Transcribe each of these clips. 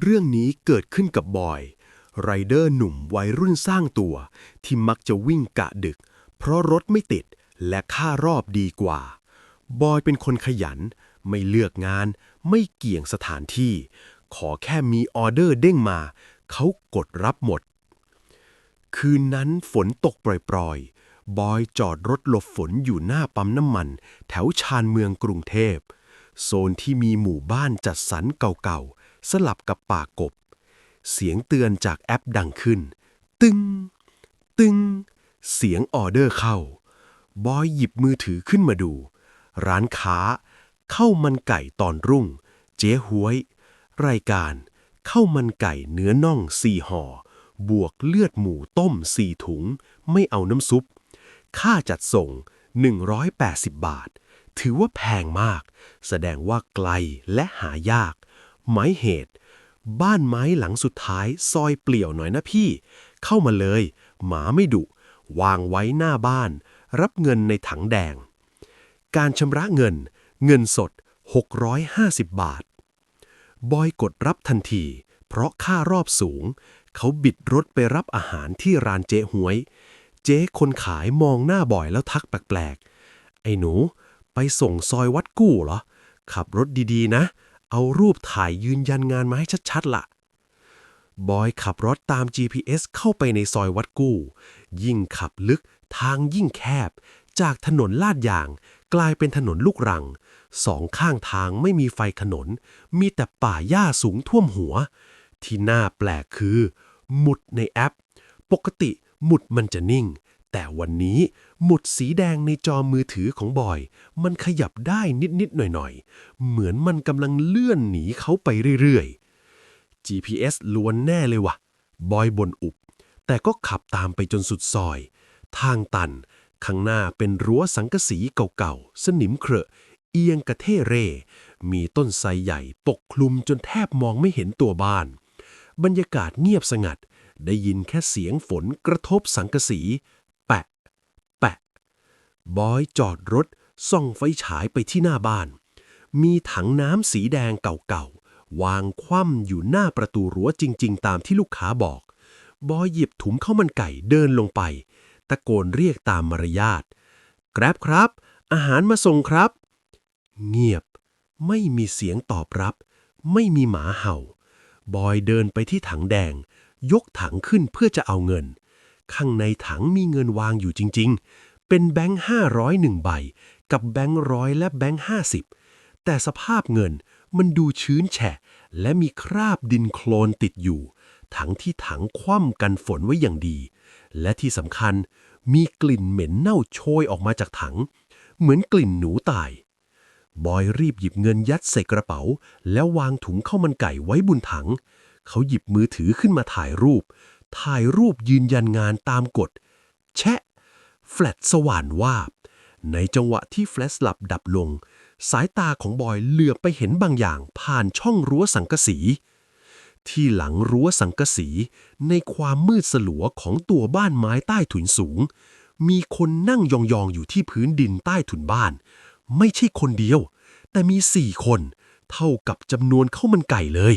เรื่องนี้เกิดขึ้นกับบอยไรเดอร์หนุ่มวัยรุ่นสร้างตัว ที่มักจะวิ่งกะดึก เพราะรถไม่ติดและค่ารอบดีกว่า บอยเป็นคนขยัน ไม่เลือกงาน ไม่เกี่ยงสถานที่ ขอแค่มีออเดอร์เด้งมา เขากดรับหมด คืนนั้นฝนตกปล่อยๆ บอยจอดรถหลบฝนอยู่หน้าปั๊มน้ำมัน แถวชานเมืองกรุงเทพ โซนที่มีหมู่บ้านจัดสรรเก่าๆ สลับกับป่ากบ เสียงเตือนจากแอปดังขึ้น ตึง ตึง เสียงออเดอร์เข้า บอยหยิบมือถือขึ้นมาดู ร้านค้า เข้าวมันไก่ตอนรุ่ง เจ๊หวย รายการข้าวมันไก่เนื้อน่องสี่ห่อ บวกเลือดหมูต้มสี่ถุง ไม่เอาน้ำซุป ค่าจัดส่ง 180 บาท ถือว่าแพงมาก แสดงว่าไกลและหายาก หมายเหตุ บ้านไม้หลังสุดท้ายซอยเปลี่ยวหน่อยนะพี่ เข้ามาเลย หมาไม่ดุ วางไว้หน้าบ้าน รับเงินในถังแดง การชำระเงิน เงินสด 650 บาท บอยกดรับทันที เพราะค่ารอบสูง เขาบิดรถไปรับอาหารที่ร้านเจ๊หวย เจ๊คนขายมองหน้าบอยแล้วทักแปลกๆ ไอ้หนู ไปส่งซอยวัดกู้เหรอ ขับรถดีๆนะ เอารูปถ่ายยืนยันงานมาให้ชัดๆล่ะ บอยขับรถตาม GPS เข้าไปในซอยวัดกู้ ยิ่งขับลึกทางยิ่งแคบ จากถนนลาดยาง กลายเป็นถนนลูกรัง สองข้างทางไม่มีไฟถนน มีแต่ป่าหญ้าสูงท่วมหัว ที่น่าแปลกคือ หมุดในแอป ปกติหมุดมันจะนิ่ง แต่วันนี้หมุดสีแดงในจอมือถือของบอย มันขยับได้นิด ๆ หน่อย ๆ เหมือนมันกำลังเลื่อนหนีเขาไปเรื่อย ๆ GPS ล้วนแน่เลยว่ะ บอยบนอุบ แต่ก็ขับตามไปจนสุดซอย ทางตัน ข้างหน้าเป็นรั้วสังกะสีเก่า ๆ สนิมเครอะเอียงกระเทเร่ มีต้นไทรใหญ่ปกคลุมจนแทบมองไม่เห็นตัวบ้าน บรรยากาศเงียบสงัด ได้ยินแค่เสียงฝนกระทบสังกะสี บอยจอดรถส่องไฟฉายไปที่หน้าบ้าน มีถังน้ำสีแดงเก่าๆ วางคว่ำอยู่หน้าประตูรั้วจริง ๆ ตามที่ลูกค้าบอก บอยหยิบถุงข้าวมันไก่เดินลงไป ตะโกนเรียกตามมารยาทแกร็บครับ อาหารมาส่งครับ เงียบ ไม่มีเสียงตอบรับ ไม่มีหมาเห่า บอยเดินไปที่ถังแดง ยกถังขึ้นเพื่อจะเอาเงิน ข้างในถังมีเงินวางอยู่จริง ๆ เป็นแบงค์ห้าร้อยหนึ่งใบ กับแบงค์ร้อยและแบงค์ห้าสิบแต่สภาพเงินมันดูชื้นแฉะ และมีคราบดินโคลนติดอยู่ ทั้งที่ถังคว่ำกันฝนไว้อย่างดี และที่สำคัญมีกลิ่นเหม็นเน่าโชยออกมาจากถัง เหมือนกลิ่นหนูตาย บอยรีบหยิบเงินยัดใส่กระเป๋า แล้ววางถุงข้าวมันไก่ไว้บนถัง เขาหยิบมือถือขึ้นมาถ่ายรูป ถ่ายรูปยืนยันงานตามกฎ แชะ แฟลชสว่านวาบ ในจังหวะที่แฟลชหลับดับลง สายตาของบอยเหลือบไปเห็นบางอย่างผ่านช่องรั้วสังกะสี ที่หลังรั้วสังกะสี ในความมืดสลัวของตัวบ้านไม้ใต้ถุนสูง มีคนนั่งยองๆอยู่ที่พื้นดินใต้ถุนบ้าน ไม่ใช่คนเดียว แต่มีสี่คน เท่ากับจำนวนข้าวมันไก่เลย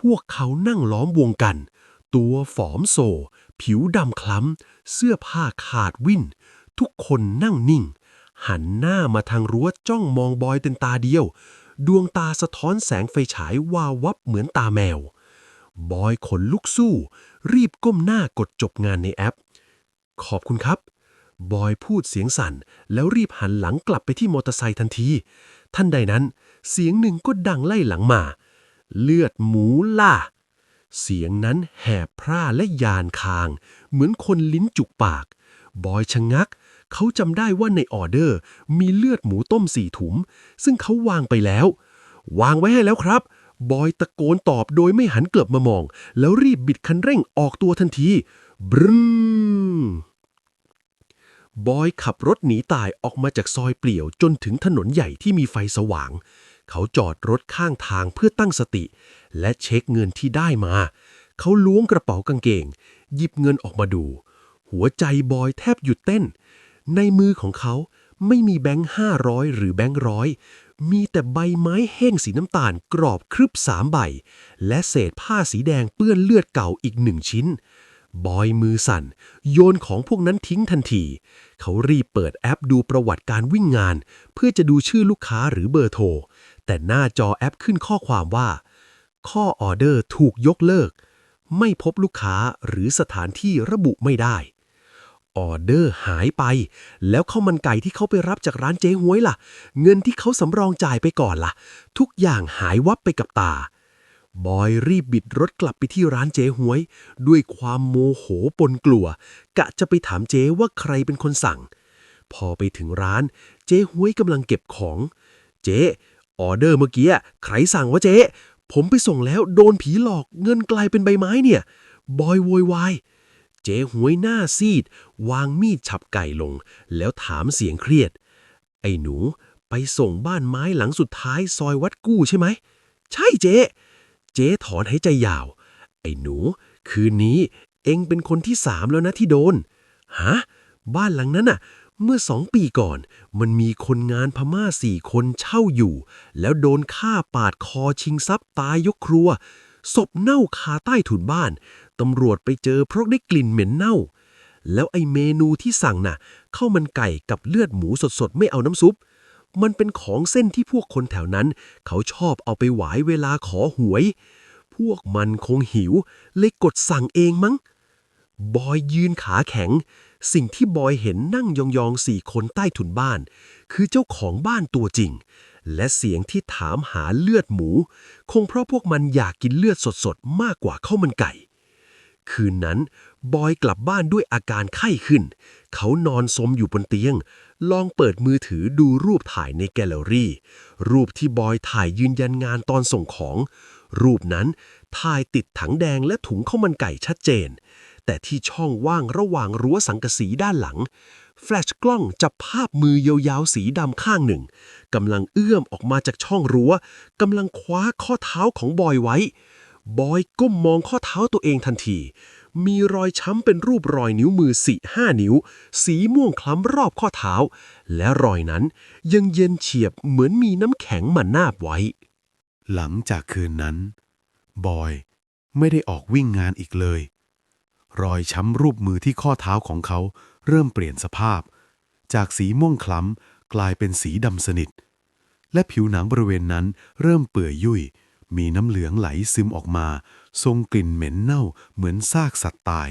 พวกเขานั่งล้อมวงกัน ตัวฝอมโซ ผิวดำคล้ำ เสื้อผ้าขาดวิ่น ทุกคนนั่งนิ่ง หันหน้ามาทางรั้วจ้องมองบอยเป็นตาเดียว ดวงตาสะท้อนแสงไฟฉายวาววับเหมือนตาแมว บอยขนลุกสู้ รีบก้มหน้ากดจบงานในแอป ขอบคุณครับ บอยพูดเสียงสั่น แล้วรีบหันหลังกลับไปที่มอเตอร์ไซค์ทันที ท่านใดนั้น เสียงหนึ่งก็ดังไล่หลังมา เลือดหมูล่า เสียงนั้นแหบพร่าและยานคาง เหมือนคนลิ้นจุกปาก บอยชะงัก เขาจำได้ว่าในออเดอร์ มีเลือดหมูต้มสี่ถุงซึ่งเขาวางไปแล้ว วางไว้ให้แล้วครับ บอยตะโกนตอบโดยไม่หันกลับมามอง แล้วรีบบิดคันเร่งออกตัวทันที บรึ้งบอยขับรถหนีตายออกมาจากซอยเปลี่ยวจนถึงถนนใหญ่ที่มีไฟสว่าง เขาจอดรถข้างทางเพื่อตั้งสติ และเช็คเงินที่ได้มา เขาล้วงกระเป๋ากางเกง หยิบเงินออกมาดู หัวใจบอยแทบหยุดเต้น ในมือของเขาไม่มีแบงค์ห้าร้อยหรือแบงค์ร้อยมีแต่ใบไม้แห้งสีน้ำตาลกรอบครึบสามใบ และเศษผ้าสีแดงเปื้อนเลือดเก่าอีกหนึ่งชิ้น บอยมือสั่น โยนของพวกนั้นทิ้งทันที เขารีบเปิดแอปดูประวัติการวิ่งงาน เพื่อจะดูชื่อลูกค้าหรือเบอร์โทร แต่หน้าจอแอปขึ้นข้อความว่า ข้อออเดอร์ถูกยกเลิก ไม่พบลูกค้าหรือสถานที่ระบุไม่ได้ ออเดอร์หายไป แล้วข้าวมันไก่ที่เขาไปรับจากร้านเจ๊หวยล่ะ เงินที่เขาสำรองจ่ายไปก่อนล่ะ ทุกอย่างหายวับไปกับตา บอยรีบบิดรถกลับไปที่ร้านเจ๊หวย ด้วยความโมโหปนกลัว กะจะไปถามเจ๊ว่าใครเป็นคนสั่ง พอไปถึงร้าน เจ๊หวยกำลังเก็บของ เจ๊ออเดอร์เมื่อกี้ใครสั่งวะเจ๊ ผมไปส่งแล้วโดนผีหลอกเงินกลายเป็นใบไม้เนี่ย บอยโวยวายเจ๊หวยหน้าซีด วางมีดฉับไก่ลง แล้วถามเสียงเครียด ไอ้หนูไปส่งบ้านไม้หลังสุดท้ายซอยวัดกู้ใช่ไหม ใช่เจ๊ เจ๊ถอนหายใจยาว ไอ้หนู คืนนี้เองเป็นคนที่สามแล้วนะที่โดน ฮะ บ้านหลังนั้นน่ะ เมื่อสองปีก่อน มันมีคนงานพม่าสี่คนเช่าอยู่ แล้วโดนฆ่าปาดคอชิงทรัพย์ตายยกครัว ศพเน่าคาใต้ถุนบ้าน ตำรวจไปเจอเพราะได้กลิ่นเหม็นเน่า แล้วไอเมนูที่สั่งน่ะข้าวมันไก่กับเลือดหมูสดๆ ไม่เอาน้ำซุป มันเป็นของเส้นที่พวกคนแถวนั้น เขาชอบเอาไปหวายเวลาขอหวย พวกมันคงหิว เลยกดสั่งเองมั้ง บอยยืนขาแข็ง สิ่งที่บอยเห็นนั่งยองๆสี่คนใต้ถุนบ้าน คือเจ้าของบ้านตัวจริง และเสียงที่ถามหาเลือดหมู คงเพราะพวกมันอยากกินเลือดสดๆ มากกว่าข้าวมันไก่ คืนนั้น บอยกลับบ้านด้วยอาการไข้ขึ้น เขานอนสมอยู่บนเตียง ลองเปิดมือถือดูรูปถ่ายในแกลเลอรี่ รูปที่บอยถ่ายยืนยันงานตอนส่งของ รูปนั้นถ่ายติดถังแดงและถุงข้าวมันไก่ชัดเจน แต่ที่ช่องว่างระหว่างรั้วสังกะสีด้านหลัง แฟลชกล้องจับภาพมือยาวๆสีดำข้างหนึ่งกำลังเอื้อมออกมาจากช่องรั้วกำลังคว้าข้อเท้าของบอยไว้ บอยก้มมองข้อเท้าตัวเองทันที มีรอยช้ำเป็นรูปรอยนิ้วมือสี่ห้านิ้ว สีม่วงคล้ำรอบข้อเท้า และรอยนั้นยังเย็นเฉียบเหมือนมีน้ำแข็งมานาบไว้ หลังจากคืนนั้น บอยไม่ได้ออกวิ่งงานอีกเลย รอยช้ำรูปมือที่ข้อเท้าของเขาเริ่มเปลี่ยนสภาพ จากสีม่วงคล้ำกลายเป็นสีดำสนิท และผิวหนังบริเวณนั้นเริ่มเปื่อยยุ่ย มีน้ำเหลืองไหลซึมออกมา ทรงกลิ่นเหม็นเน่าเหมือนซากสัตว์ตาย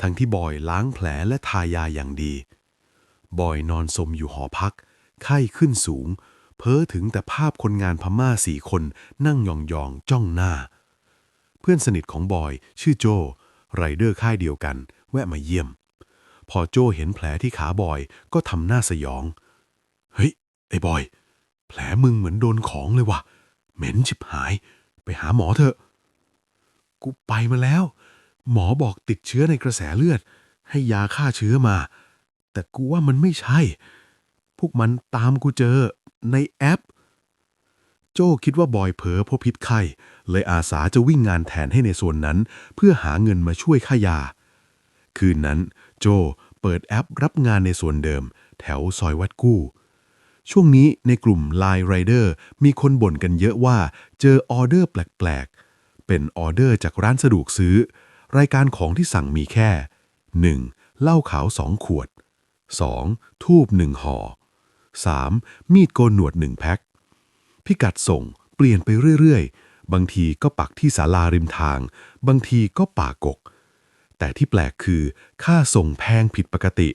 ทั้งที่บอยล้างแผลและทายาอย่างดี บอยนอนสมอยู่หอพัก ไข้ขึ้นสูง เพ้อถึงแต่ภาพคนงานพม่าสี่คนนั่งยองๆจ้องหน้า เพื่อนสนิทของบอยชื่อโจ ไรเดอร์ค่ายเดียวกัน แวะมาเยี่ยม พอโจเห็นแผลที่ขาบอยก็ทำหน้าสยอง เฮ้ย ไอ้บอย แผลมึงเหมือนโดนของเลยว่ะ เหม็นชิบหาย ไปหาหมอเถอะ กูไปมาแล้ว หมอบอกติดเชื้อในกระแสเลือด ให้ยาฆ่าเชื้อมา แต่กูว่ามันไม่ใช่ พวกมันตามกูเจอในแอป จ้คิดว่าบอยเผลอเพราะพิษไข้ เลยอาสาจะวิ่งงานแทนให้ในส่วนนั้น เพื่อหาเงินมาช่วยค่ายา คืนนั้น โจเปิดแอปรับงานในส่วนเดิม แถวซอยวัดกู้ ช่วงนี้ในกลุ่ม Line Rider มีคนบ่นกันเยอะว่าเจอออเดอร์แปลกๆ เป็นออเดอร์จากร้านสะดวกซื้อ รายการของที่สั่งมีแค่ 1. เหล้าขาว 2 ขวด 2. ทูบ1ห่อ 3. มีดโกนหนวด 1 แพ็ค พิกัดส่งเปลี่ยนไปเรื่อยๆ บางทีก็ปักที่ศาลาริมทาง บางทีก็ป่ากก แต่ที่แปลกคือ ค่าส่งแพงผิดปกติ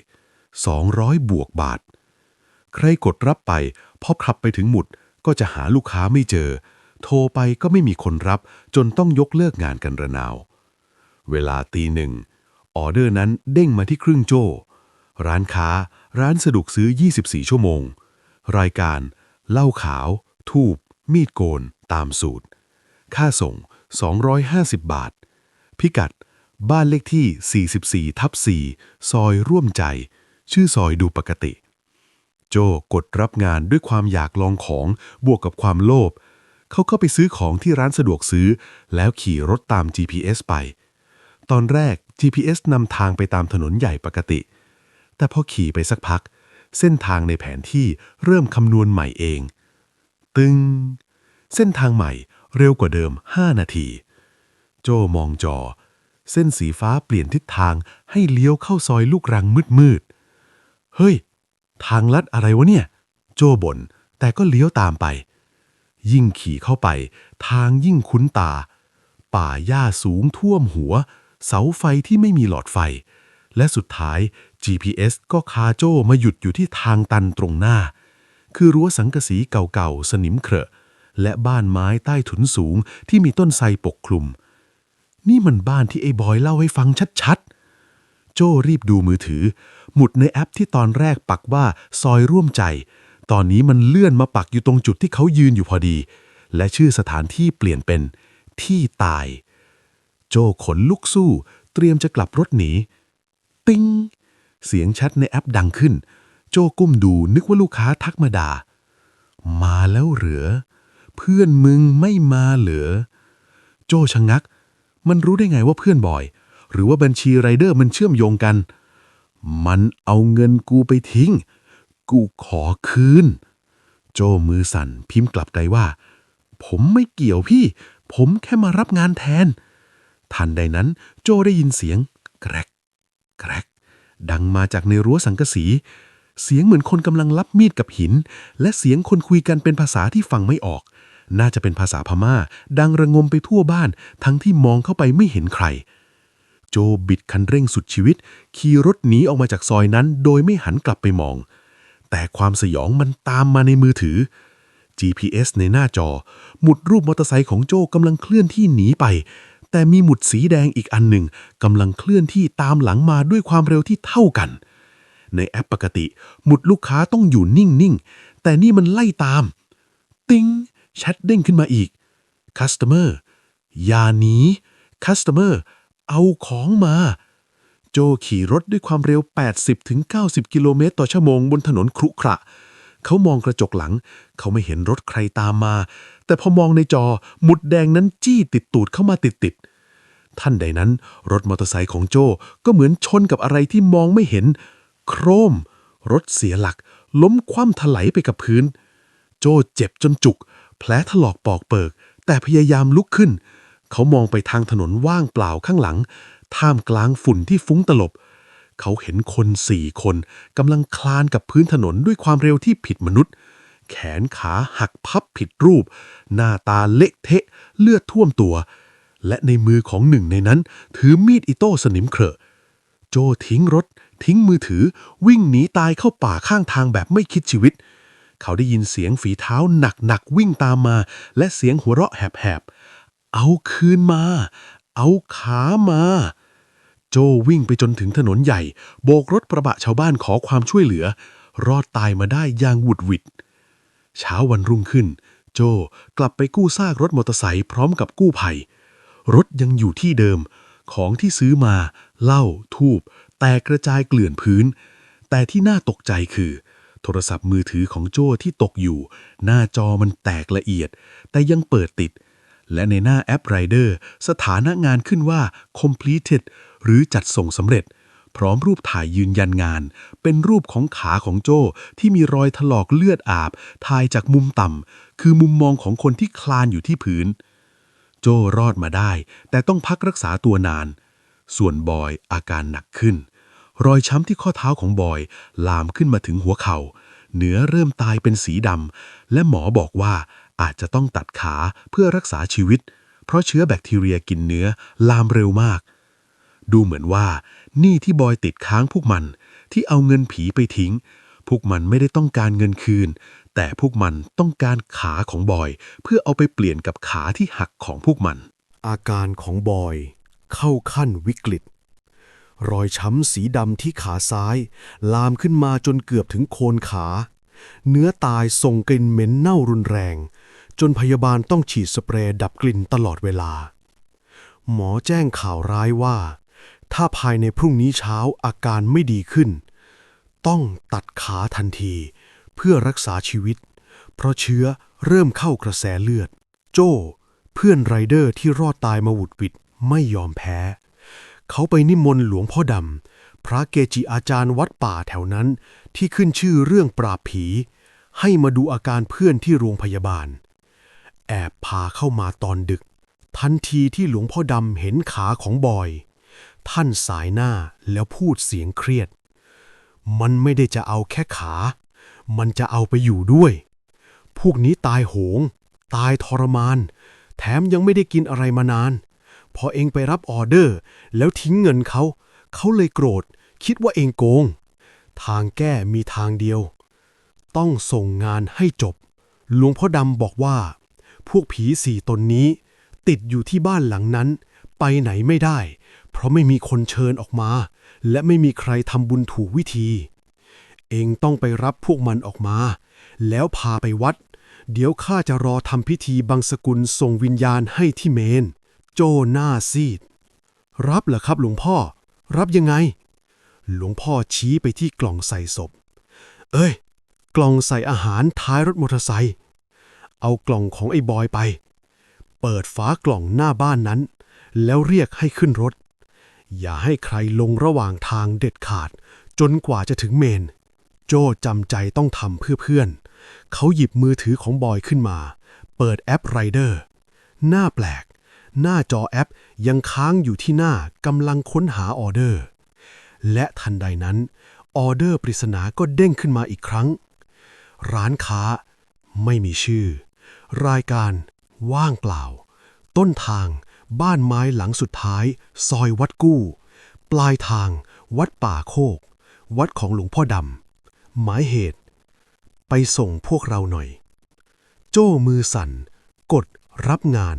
200 บวกบาท ใครกดรับไปพอขับไปถึงหมุดก็จะหาลูกค้าไม่เจอ โทรไปก็ไม่มีคนรับ จนต้องยกเลิกงานกันระนาว เวลาตีหนึ่งออเดอร์นั้นเด้งมาที่ครึ่งโจ้ ร้านค้า ร้านสะดวกซื้อ 24 ชั่วโมง รายการ เล้าขาว ทูบมีดโกน ตามสูตร ค่าส่ง 250 บาท พิกัด บ้านเลขที่ 44 ทับ 4 ซอยร่วมใจ ชื่อซอยดูปกติ โจกดรับงานด้วยความอยากลองของบวกกับความโลภเขาเข้าไปซื้อของที่ร้านสะดวกซื้อ แล้วขี่รถตาม GPS ไป ตอนแรก GPS นำทางไปตามถนนใหญ่ปกติ แต่พอขี่ไปสักพัก เส้นทางในแผนที่เริ่มคำนวณใหม่เอง ตึง เส้นทางใหม่เร็วกว่าเดิม 5 นาที โจมองจอ เส้นสีฟ้าเปลี่ยนทิศทางให้เลี้ยวเข้าซอยลูกรังมืดๆ เฮ้ย ทางลัดอะไรวะเนี่ย โจบ่นแต่ก็เลี้ยวตามไป ยิ่งขี่เข้าไป ทางยิ่งคุ้นตา ป่าหญ้าสูงท่วมหัว เสาไฟที่ไม่มีหลอดไฟ และสุดท้าย GPS ก็คาโจมาหยุดอยู่ที่ทางตันตรงหน้า คือรั้วสังกะสีเก่าๆ สนิมเครอะและบ้านไม้ใต้ถุนสูงที่มีต้นไทรปกคลุม นี่มันบ้านที่ไอ้บอยเล่าให้ฟังชัดๆ โจ้รีบดูมือถือ หมุดในแอปที่ตอนแรกปักว่าซอยร่วมใจ ตอนนี้มันเลื่อนมาปักอยู่ตรงจุดที่เขายืนอยู่พอดี และชื่อสถานที่เปลี่ยนเป็นที่ตาย โจขนลุกสู้ เตรียมจะกลับรถหนี ติ้งเสียงแชัดในแอปดังขึ้น โจ้ก้มดูนึกว่าลูกค้าทักมาด่า มาแล้วเหรือเพื่อนมึงไม่มาเหลือโจ้ชะงัก มันรู้ได้ไงว่าเพื่อนบ่อย หรือว่าบัญชีไรเดอร์มันเชื่อมโยงกัน มันเอาเงินกูไปทิ้ง กูขอคืน โจ้มือสั่นพิมพ์กลับไปว่า ผมไม่เกี่ยวพี่ ผมแค่มารับงานแทน ทันใดนั้นโจ้ได้ยินเสียง แกรก แกรกดังมาจากในรั้วสังกะสี เสียงเหมือนคนกำลังรับมีดกับหิน และเสียงคนคุยกันเป็นภาษาที่ฟังไม่ออก น่าจะเป็นภาษาพม่า ดังระงมไปทั่วบ้าน ทั้งที่มองเข้าไปไม่เห็นใคร โจบิดคันเร่งสุดชีวิต ขี่รถหนีออกมาจากซอยนั้น โดยไม่หันกลับไปมอง แต่ความสยองมันตามมาในมือถือ GPS ในหน้าจอ หมุดรูปมอเตอร์ไซค์ของโจกำลังเคลื่อนที่หนีไป แต่มีหมุดสีแดงอีกอันหนึ่งกำลังเคลื่อนที่ตามหลังมาด้วยความเร็วที่เท่ากัน ในแอปปกติ หมุดลูกค้าต้องอยู่นิ่ง ๆ แต่นี่มันไล่ตาม ติ้งแชทเด้งขึ้นมาอีก Customer อย่าหนี Customer เอาของมา โจขี่รถด้วยความเร็ว 80-90 กิโลเมตรต่อชั่วโมงบนถนนครุขระ เขามองกระจกหลัง เขาไม่เห็นรถใครตามมา แต่พอมองในจอหมุดแดงนั้นจี้ติดตูดเข้ามาติดติดๆท่านใดนั้น รถมอเตอร์ไซค์ของโจก็เหมือนชนกับอะไรที่มองไม่เห็น โครม รถเสียหลัก ล้มคว่ำถลายไปกับพื้น โจเจ็บจนจุก แผลถลอกปอกเปิก แต่พยายามลุกขึ้น เขามองไปทางถนนว่างเปล่าข้างหลัง ท่ามกลางฝุ่นที่ฟุ้งตลบ เขาเห็นคนสี่คนกำลังคลานกับพื้นถนนด้วยความเร็วที่ผิดมนุษย์ แขนขาหักพับผิดรูป หน้าตาเละเทะ เลือดท่วมตัว และในมือของหนึ่งในนั้น ถือมีดอิโต้สนิมเครอะโจทิ้งรถ ทิ้งมือถือวิ่งหนีตายเข้าป่าข้างทางแบบไม่คิดชีวิต เขาได้ยินเสียงฝีเท้าหนักๆวิ่งตามมา และเสียงหัวเราะแหบๆ เอาคืนมา เอาขามา โจวิ่งไปจนถึงถนนใหญ่ โบกรถกระบะชาวบ้านขอความช่วยเหลือ รอดตายมาได้อย่างหวุดหวิด เช้าวันรุ่งขึ้น โจกลับไปกู้ซากรถมอเตอร์ไซค์พร้อมกับกู้ภัย รถยังอยู่ที่เดิม ของที่ซื้อมา เหล้าทูบ ตกกระจายเกลื่อนพื้น แต่ที่น่าตกใจคือ โทรศัพท์มือถือของโจ้ที่ตกอยู่ หน้าจอมันแตกละเอียด แต่ยังเปิดติด และในหน้าแอป Rider สถานะงานขึ้นว่า completed หรือจัดส่งสำเร็จ พร้อมรูปถ่ายยืนยันงาน เป็นรูปของขาของโจ้ที่มีรอยถลอกเลือดอาบถ่ายจากมุมต่ำคือมุมมองของคนที่คลานอยู่ที่พื้น โจ้รอดมาได้ แต่ต้องพักรักษาตัวนาน ส่วนบอยอาการหนักขึ้น รอยช้ำที่ข้อเท้าของบอย ลามขึ้นมาถึงหัวเขา่า เนื้อเริ่มตายเป็นสีดำ และหมอบอกว่าอาจจะต้องตัดขาเพื่อรักษาชีวิต เพราะเชื้อแบคทีเรียกินเนื้อลามเร็วมาก ดูเหมือนว่าหนี้ที่บอยติดค้างพวกมันที่เอาเงินผีไปทิ้ง พวกมันไม่ได้ต้องการเงินคืน แต่พวกมันต้องการขาของบอย เพื่อเอาไปเปลี่ยนกับขาที่หักของพวกมัน อาการของบอย เข้าขั้นวิกฤต รอยช้ำสีดำที่ขาซ้าย ลามขึ้นมาจนเกือบถึงโคนขา เนื้อตายส่งกลิ่นเหม็นเน่ารุนแรง จนพยาบาลต้องฉีดสเปรย์ดับกลิ่นตลอดเวลา หมอแจ้งข่าวร้ายว่า ถ้าภายในพรุ่งนี้เช้าอาการไม่ดีขึ้น ต้องตัดขาทันที เพื่อรักษาชีวิต เพราะเชื้อเริ่มเข้ากระแสเลือด โจ้ เพื่อนไรเดอร์ที่รอดตายมาหวุดหวิดไม่ยอมแพ้ เขาไปนิมนต์หลวงพ่อดำ พระเกจิอาจารย์วัดป่าแถวนั้น ที่ขึ้นชื่อเรื่องปราบผี ให้มาดูอาการเพื่อนที่โรงพยาบาล แอบพาเข้ามาตอนดึก ทันทีที่หลวงพ่อดำเห็นขาของบอย ท่านสายหน้าแล้วพูดเสียงเครียด มันไม่ได้จะเอาแค่ขา มันจะเอาไปอยู่ด้วย พวกนี้ตายโหง ตายทรมาน แถมยังไม่ได้กินอะไรมานาน พอเองไปรับออเดอร์ แล้วทิ้งเงินเขา เขาเลยโกรธ คิดว่าเองโกง ทางแก้มีทางเดียว ต้องส่งงานให้จบ หลวงพ่อดำบอกว่า พวกผีสี่ตนนี้ ติดอยู่ที่บ้านหลังนั้น ไปไหนไม่ได้ เพราะไม่มีคนเชิญออกมา และไม่มีใครทำบุญถูกวิธี เองต้องไปรับพวกมันออกมา แล้วพาไปวัด เดี๋ยวข้าจะรอทำพิธีบังสกุลส่งวิญญาณให้ที่เมน โจหน้าซีด รับเหรอครับหลวงพ่อ รับยังไง หลวงพ่อชี้ไปที่กล่องใส่ศพ เอ้ย กล่องใส่อาหารท้ายรถมอเตอร์ไซค์เอากล่องของไอ้บอยไป เปิดฝากล่องหน้าบ้านนั้น แล้วเรียกให้ขึ้นรถ อย่าให้ใครลงระหว่างทางเด็ดขาด จนกว่าจะถึงเมน โจจำใจต้องทำเพื่อเพื่อน เขาหยิบมือถือของบอยขึ้นมา เปิดแอปไรเดอร์ หน้าแปลก หน้าจอแอปยังค้างอยู่ที่หน้ากำลังค้นหาออเดอร์ และทันใดนั้น ออเดอร์ปริศนาก็เด้งขึ้นมาอีกครั้ง ร้านค้า ไม่มีชื่อ รายการ ว่างเปล่า ต้นทาง บ้านไม้หลังสุดท้าย ซอยวัดกู้ ปลายทาง วัดป่าโคก วัดของหลวงพ่อดำหมายเหตุ ไปส่งพวกเราหน่อย โจ้มือสั่น กดรับงาน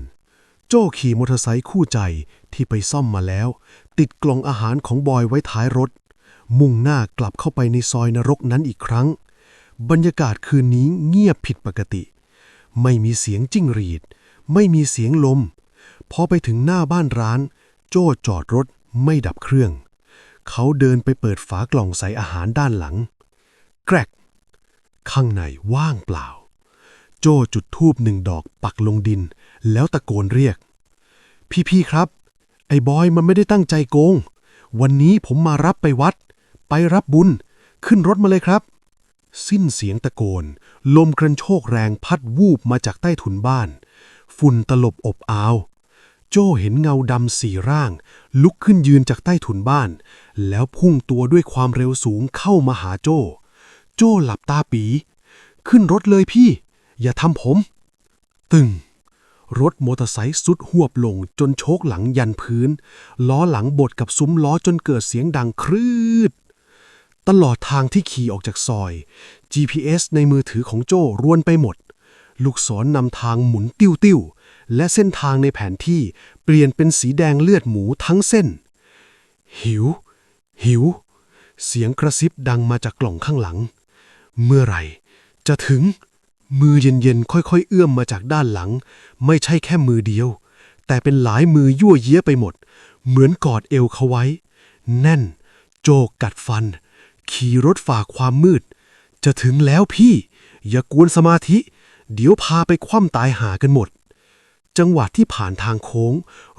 โจ้ขี่มอเตอร์ไซค์คู่ใจที่ไปซ่อมมาแล้ว ติดกล่องอาหารของบอยไว้ท้ายรถ มุ่งหน้ากลับเข้าไปในซอยนรกนั้นอีกครั้ง บรรยากาศคืนนี้เงียบผิดปกติ ไม่มีเสียงจิ้งหรีด ไม่มีเสียงลม พอไปถึงหน้าบ้านร้าน โจ้จอดรถไม่ดับเครื่อง เขาเดินไปเปิดฝากล่องใส่อาหารด้านหลัง แกรก ข้างในว่างเปล่า โจ้จุดทูบหนึ่งดอกปักลงดิน แล้วตะโกนเรียก พี่ๆครับ ไอ้บอยมันไม่ได้ตั้งใจโกง วันนี้ผมมารับไปวัด ไปรับบุญ ขึ้นรถมาเลยครับ สิ้นเสียงตะโกน ลมกระโชกแรงพัดวูบมาจากใต้ถุนบ้าน ฝุ่นตลบอบอาว โจ้เห็นเงาดำสี่ร่าง ลุกขึ้นยืนจากใต้ถุนบ้าน แล้วพุ่งตัวด้วยความเร็วสูงเข้ามาหาโจ้ โจ้หลับตาปี ขึ้นรถเลยพี่ อย่าทำผม ตึง รถมอเตอร์ไซค์สุดหวบลงจนโชกหลังยันพื้น ล้อหลังบดกับซุ้มล้อจนเกิดเสียงดังครืด ตลอดทางที่ขี่ออกจากซอย GPS ในมือถือของโจ้รวนไปหมด ลูกศรนำทางหมุนติ้วติ้วๆและเส้นทางในแผนที่เปลี่ยนเป็นสีแดงเลือดหมูทั้งเส้น หิว หิว เสียงกระซิบดังมาจากกล่องข้างหลัง เมื่อไหร่จะถึง มือเย็นๆ ค่อยๆ เอื้อมมาจากด้านหลัง ไม่ใช่แค่มือเดียว แต่เป็นหลายมือยั่วเยี้ยไปหมด เหมือนกอดเอวเขาไว้ แน่น โจกกัดฟัน ขี่รถฝ่าความมืด จะถึงแล้วพี่ อย่ากวนสมาธิ เดี๋ยวพาไปคว่ำตายหากันหมด จังหวะที่ผ่านทางโค้ง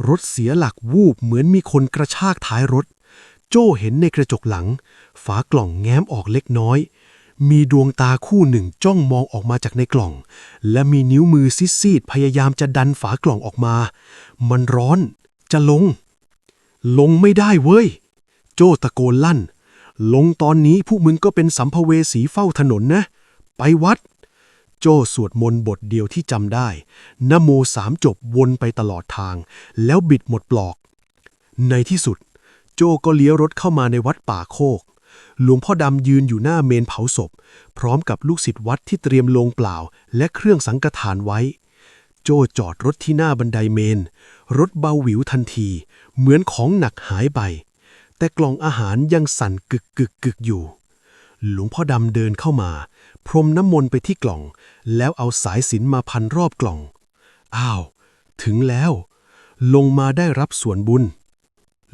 รถเสียหลักวูบเหมือนมีคนกระชากท้ายรถ โจ้เห็นในกระจกหลัง ฝากล่องแง้มออกเล็กน้อย มีดวงตาคู่หนึ่งจ้องมองออกมาจากในกล่อง และมีนิ้วมือซีดๆพยายามจะดันฝากล่องออกมา มันร้อน จะลง ลงไม่ได้เว้ย โจ้ตะโกนลั่น ลงตอนนี้พวกมึงก็เป็นสัมภเวสีเฝ้าถนนนะ ไปวัด โจ้สวดมนต์บทเดียวที่จำได้นโมสามจบวนไปตลอดทาง แล้วบิดหมดปลอก ในที่สุด โจ้ก็เลี้ยวรถเข้ามาในวัดป่าโคก หลวงพ่อดำยืนอยู่หน้าเมนเผาศพ พร้อมกับลูกศิษย์วัดที่เตรียมโลงเปล่า และเครื่องสังฆทานไว้ โจ้จอดรถที่หน้าบันไดเมน รถเบาหวิวทันที เหมือนของหนักหายไป แต่กล่องอาหารยังสั่นกึกกึกกึกอยู่ หลวงพ่อดำเดินเข้ามา พรมน้ำมนต์ไปที่กล่อง แล้วเอาสายสินมาพันรอบกล่อง อ้าว ถึงแล้ว ลงมาได้รับส่วนบุญ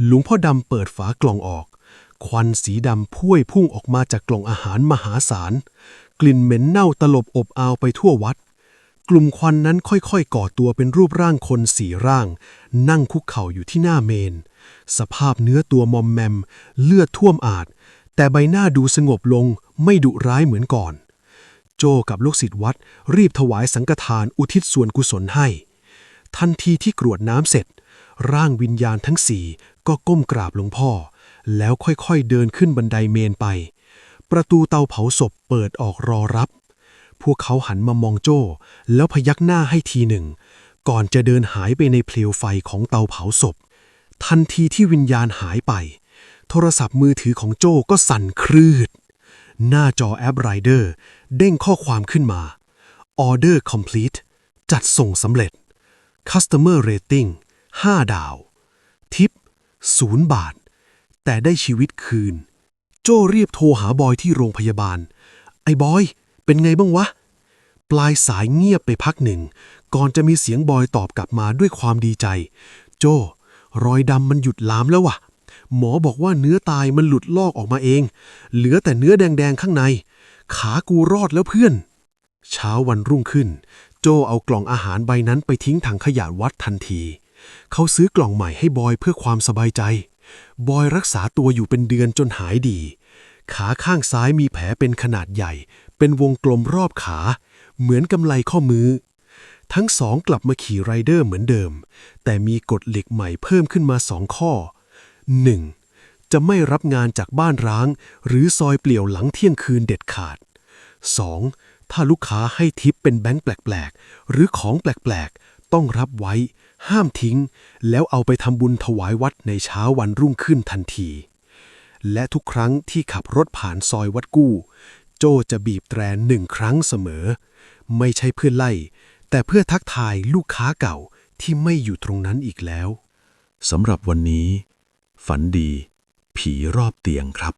หลวงพ่อดำเปิดฝากล่องออก ควันสีดำพุ่ยพุ่งออกมาจากกล่องอาหารมหาศาล กลิ่นเหม็นเน่าตลบอบอาวไปทั่ววัด กลุ่มควันนั้นค่อยๆ ก่อตัวเป็นรูปร่างคนสี่ร่าง นั่งคุกเข่าอยู่ที่หน้าเมน สภาพเนื้อตัวมอมแมม เลือดท่วมอาจ แต่ใบหน้าดูสงบลงไม่ดุร้ายเหมือนก่อน โจโจกับลูกศิษย์วัด รีบถวายสังฆทานอุทิศส่วนกุศลให้ ทันทีที่กรวดน้ำเสร็จ ร่างวิญญาณทั้งสี่ก็ก้มกราบหลวงพ่อ แล้วค่อยๆเดินขึ้นบันไดเมนไป ประตูเตาเผาศพเปิดออกรอรับ พวกเขาหันมามองโจ้ แล้วพยักหน้าให้ทีหนึ่ง ก่อนจะเดินหายไปในเปลวไฟของเตาเผาศพ ทันทีที่วิญญาณหายไป โทรศัพท์มือถือของโจ้ก็สั่นครืด หน้าจอแอปไรเดอร์เด้งข้อความขึ้นมา Order complete จัดส่งสำเร็จ Customer rating 5 ดาว ทิป 0 บาท แต่ได้ชีวิตคืน โจ้รียบโทรหาบอยที่โรงพยาบาล ไอ้บอย เป็นไงบ้างวะ ปลายสายเงียบไปพักหนึ่ง ก่อนจะมีเสียงบอยตอบกลับมาด้วยความดีใจ โจ้รอยดำมันหยุดลามแล้ววะหมอบอกว่าเนื้อตายมันหลุดลอกออกมาเอง เหลือแต่เนื้อแดงๆข้างใน ขากูรอดแล้วเพื่อน เช้าวันรุ่งขึ้น โจเอากล่องอาหารใบนั้นไปทิ้งถังขยะวัดทันที เขาซื้อกล่องใหม่ให้บอยเพื่อความสบายใจ บอยรักษาตัวอยู่เป็นเดือนจนหายดี ขาข้างซ้ายมีแผลเป็นขนาดใหญ่ เป็นวงกลมรอบขา เหมือนกำไลข้อมือ ทั้งสองกลับมาขี่ไรเดอร์เหมือนเดิม แต่มีกฎเหล็กใหม่เพิ่มขึ้นมาสองข้อ 1. จะไม่รับงานจากบ้านร้าง หรือซอยเปลี่ยวหลังเที่ยงคืนเด็ดขาด 2. ถ้าลูกค้าให้ทิปเป็นแบงค์แปลก ๆ หรือของแปลก ๆ ต้องรับไว้ ห้ามทิ้ง แล้วเอาไปทำบุญถวายวัดในเช้าวันรุ่งขึ้นทันที และทุกครั้งที่ขับรถผ่านซอยวัดกู้ โจจะบีบแตรหนึ่งครั้งเสมอ ไม่ใช่เพื่อไล่ แต่เพื่อทักทายลูกค้าเก่าที่ไม่อยู่ตรงนั้นอีกแล้วสำหรับวันนี้ ฝันดี ผีรอบเตียงครับ